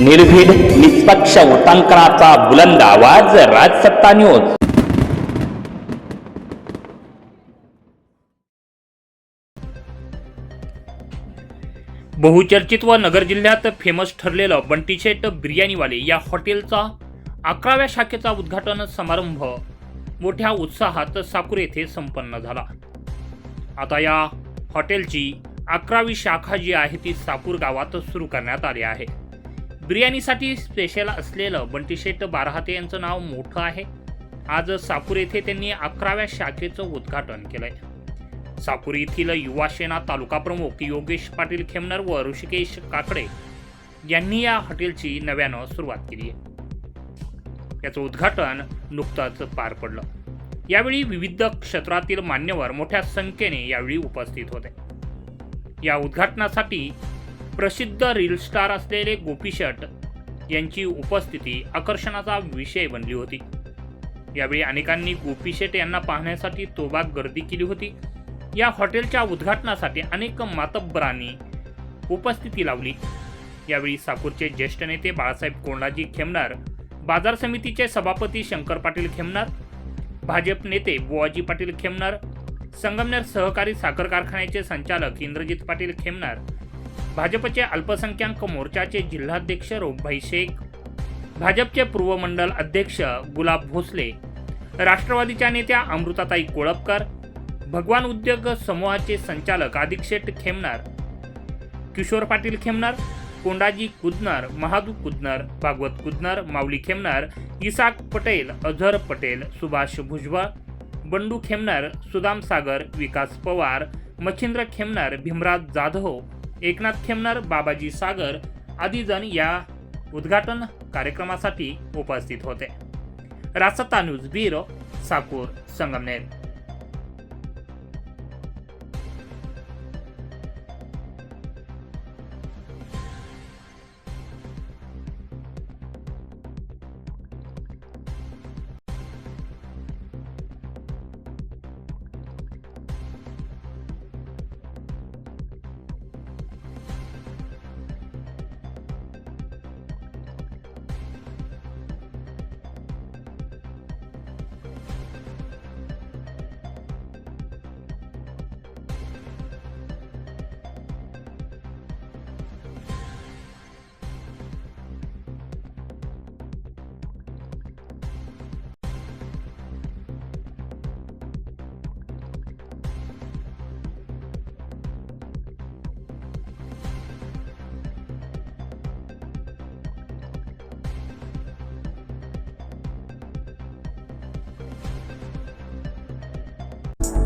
निर्भीड निष्पक्ष उटांकनाचा बुलंद आवाज राजसत्ता न्यूज. बहुचर्चित व नगर जिल्ह्यात फेमस ठरलेलं बंटीशेट बिर्याणीवाले या हॉटेलचा अकराव्या शाखेचा उद्घाटन समारंभ मोठ्या उत्साहात साकूर येथे संपन्न झाला. आता या हॉटेलची अकरावी शाखा जी आहे ती साकूर गावात सुरू करण्यात आली आहे. बिर्याणीसाठी स्पेशल असलेलं बंटीशेट बारहाते यांचं नाव मोठं आहे. आज साकूर येथे त्यांनी अकराव्या शाखेचं उद्घाटन केलंय. साकूर येथील युवासेना तालुका प्रमुख योगेश पाटील खेमनर व ऋषिकेश काकडे यांनी या हॉटेलची नव्यानं सुरुवात केली आहे. याचं उद्घाटन नुकतंच पार पडलं. यावेळी विविध क्षेत्रातील मान्यवर मोठ्या संख्येने यावेळी उपस्थित होते. या उद्घाटनासाठी प्रसिद्ध रील स्टार असलेले गोपी शट यांची उपस्थिती आकर्षणाचा विषय बनली होती. यावेळी अनेकांनी गोपी शेट यांना पाहण्यासाठी तोबाग गर्दी केली होती. या हॉटेलच्या उद्घाटनासाठी अनेक मातब्बरांनी उपस्थिती लावली. यावेळी साकूरचे ज्येष्ठ नेते बाळासाहेब कोंडाजी खेमणार बाजार समितीचे सभापती शंकर पाटील खेमणार भाजप नेते बुवाजी पाटील खेमणार संगमनेर सहकारी साखर कारखान्याचे संचालक इंद्रजित पाटील खेमणार भाजपचे अल्पसंख्याक मोर्चाचे जिल्हाध्यक्ष रोबभाई शेख भाजपचे पूर्व मंडल अध्यक्ष गुलाब भोसले राष्ट्रवादीच्या नेत्या अमृताताई कोळपकर भगवान उद्योग समूहाचे संचालक आदिक खेमणार खेमनार किशोर पाटील खेमनार कोंडाजी कुदनर महादू कुदनर भागवत कुदनर माऊली खेमनार इसाक पटेल अझर पटेल सुभाष भुजबळ बंडू खेमनार सुदाम सागर विकास पवार मच्छिंद्र खेमनार भीमराज जाधव एकनाथ खेमनार बाबाजी सागर आदीजण या उद्घाटन कार्यक्रमासाठी उपस्थित होते. रासत्ता news bureau Sakur Sangamner.